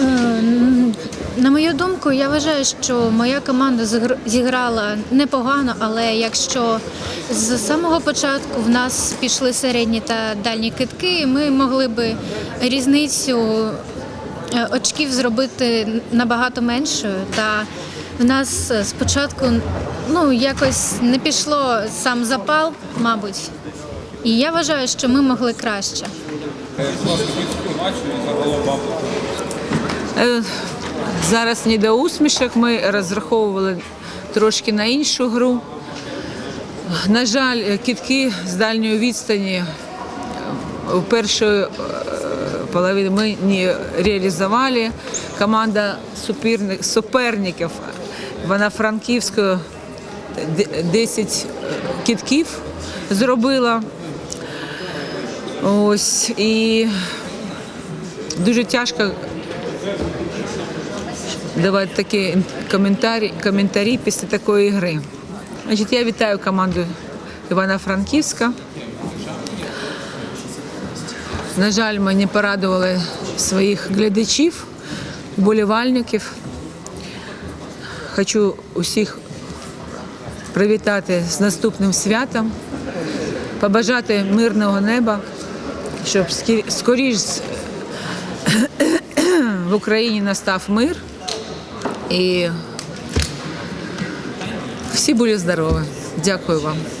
Е, На мою думку, я вважаю, що моя команда зіграла непогано, але якщо з самого початку в нас пішли середні та дальні китки, ми могли би різницю е, очків зробити набагато меншою. Та в нас спочатку ну, якось не пішло сам запал, мабуть. І я вважаю, що ми могли краще. Матчу загалом вам. Е, Зараз не до усмішок. Ми розраховували трошки на іншу гру. На жаль, кітки з дальньої відстані е, у першої е, половині ми не реалізували. Команда суперників вона франківською 10 кітків зробила. Ось і дуже тяжко давати такі коментарі, коментарі після такої гри. Значить, я вітаю команду Івана-Франківська. На жаль, ми не порадували своїх глядачів, болівальників. Хочу усіх привітати з наступним святом, побажати мирного неба, щоб скоріш в Україні настав мир і всі були здорові. Дякую вам.